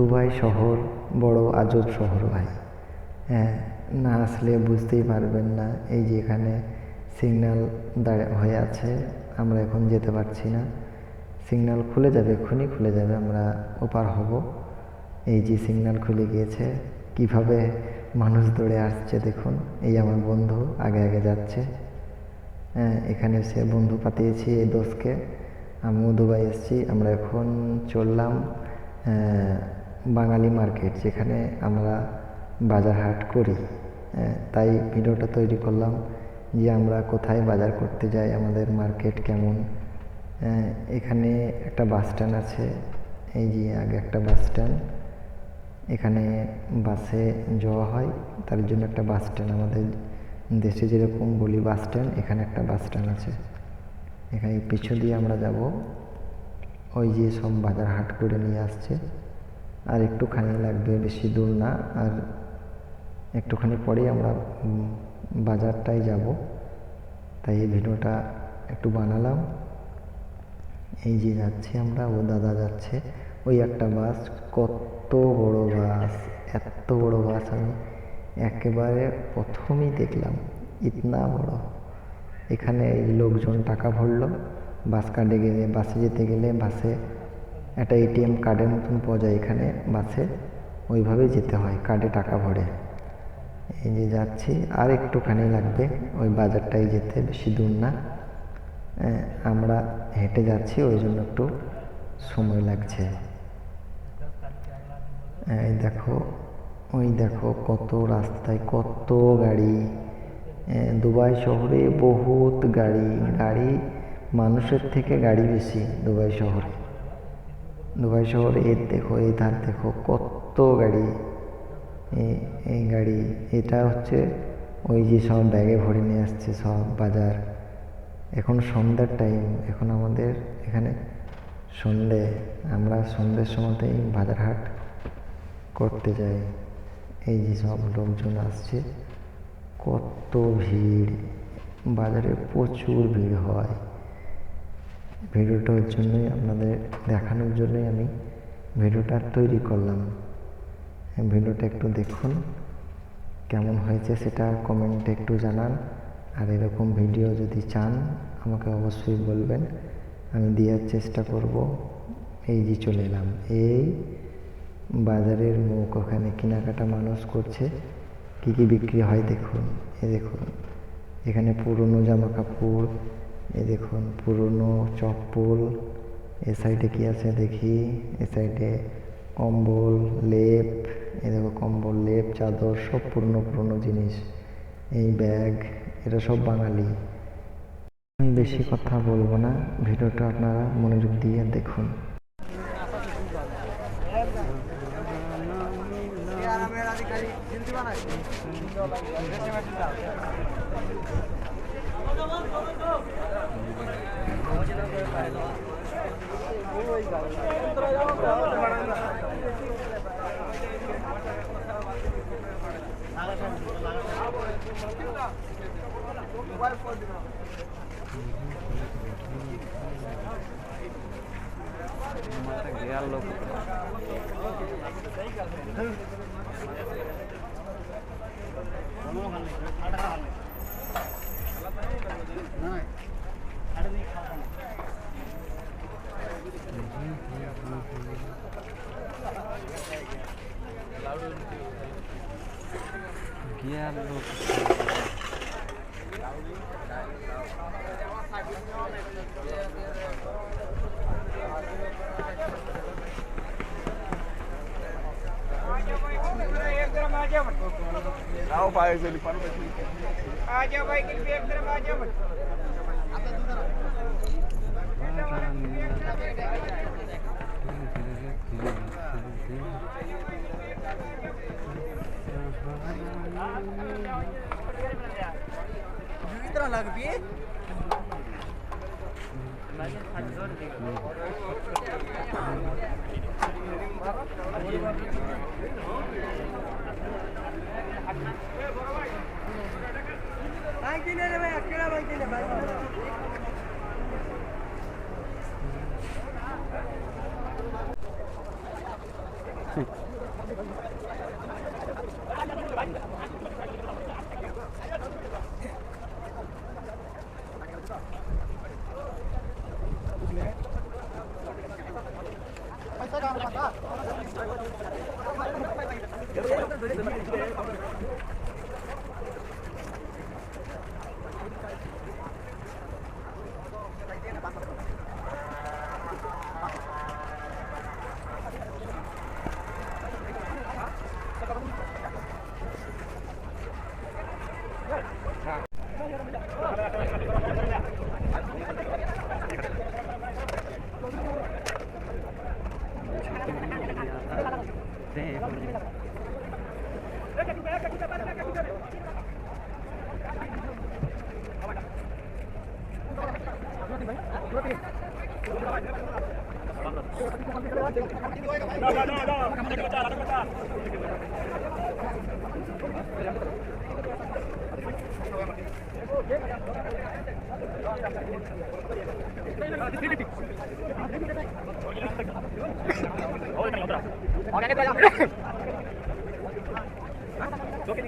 Dubai শহর বড় আজব শহর ভাই। হ্যাঁ না আসলে বুঝতেই পারবেন না এই যে এখানে সিগন্যাল দাঁড়া হয়ে আছে আমরা এখন যেতে পারছি না। সিগন্যাল খুলে যাবে এক্ষুনি খুলে যাবে আমরা ওপার হব। এই যে সিগন্যাল খুলে গিয়েছে কীভাবে মানুষ দৌড়ে আসছে দেখুন এই আমার বন্ধু আগে আগে যাচ্ছে। হ্যাঁ, এখানে সে বন্ধু পাঠিয়েছি এই দোষকে আমিও দুবাই এসেছি আমরা এখন চললাম আহ, বাঙালি মার্কেট যেখানে আমরা বাজার হাট করি। হ্যাঁ, তাই ভিডিওটা তৈরি করলাম যে আমরা কোথায় বাজার করতে যাই আমাদের মার্কেট কেমন। হ্যাঁ, এখানে একটা বাস স্ট্যান্ড আছে এই যে আগে একটা বাস স্ট্যান্ড। এখানে বাসে যাওয়া হয় তার জন্য একটা বাস স্ট্যান্ড। আমাদের দেশে যেরকম বলি বাস স্ট্যান্ড এখানে একটা বাস স্ট্যান্ড আছে। এখানে পিছু দিয়ে আমরা যাব। ওই যে সব বাজার হাট করে নিয়ে আসছে। আর একটুখানি লাগবে, বেশি দূর না। আর একটুখানি পরেই আমরা বাজারটাই যাব। তাই এই ভিডিওটা একটু বানালাম। এই যে যাচ্ছি আমরা, ও দাদা যাচ্ছে। ওই একটা বাস, কত বড় বাস, এত বড় বাস আমি একেবারে প্রথমেই দেখলাম। ইতনা বড়। এখানে লোকজন টাকা ভরলো। বাস কার্ডে গেলে, বাসে যেতে গেলে বাসে একটা এটিএম কার্ডের মতন পাওয়া যায় এখানে বাসে। ওইভাবেই যেতে হয় কার্ডে টাকা ভরে। এই যে যাচ্ছি, আর একটুখানি লাগবে, ওই বাজারটাই যেতে বেশি দূর না। আমরা হেঁটে যাচ্ছি, ওই জন্য একটু সময় লাগছে। এই দেখো, ওই দেখো কত রাস্তায় কত গাড়ি। দুবাই শহরে বহুত গাড়ি গাড়ি মানুষের থেকে গাড়ি বেশি দুবাই শহরে। দুবাই শহরে এর দেখো এই ধার দেখো, কত গাড়ি এই গাড়ি। এটা হচ্ছে ওই যে সব ব্যাগে ভরে নিয়ে আসছে সব বাজার। এখন সন্ধ্যার টাইম এখন আমাদের এখানে সন্ধে। আমরা সন্ধ্যের সময়তেই বাজারহাট করতে যাই। এই যে সব লোকজন আসছে, কত ভিড়। বাজারে প্রচুর ভিড় হয়। ভিডিওটার জন্যই, আপনাদের দেখানোর জন্যই আমি ভিডিওটা তৈরি করলাম। ভিডিওটা একটু দেখুন, কেমন হয়েছে সেটা কমেন্টে একটু জানান। আর এরকম ভিডিও যদি চান, আমাকে অবশ্যই বলবেন। আমি দেওয়ার চেষ্টা করব। এই যে চলে এলাম। এই বাজারের মুখ, ওখানে কেনাকাটা মানুষ করছে। কী কী বিক্রি হয় দেখুন। এ দেখুন, এখানে পুরনো জামা কাপড় এ দেখুন, পুরনো চপ্পল। এ সাইডে কি আছে দেখি? এ সাইডে কম্বল, লেপ। এ দেখো, কম্বল, লেপ, চাদর, সব পুরনো পুরনো জিনিস। এই ব্যাগ, এটা সব বাঙালি। আমি বেশি কথা বলব না। ভিডিওটা আপনারা মনোযোগ দিয়ে দেখুন। गया लोग गया लोग नाव पाय गेली पण आजा बाई गेली एकदम आजा लग भी भाई रे भाई अकेला भाई भाई Hãy subscribe Damn. Ahora que te Ayo,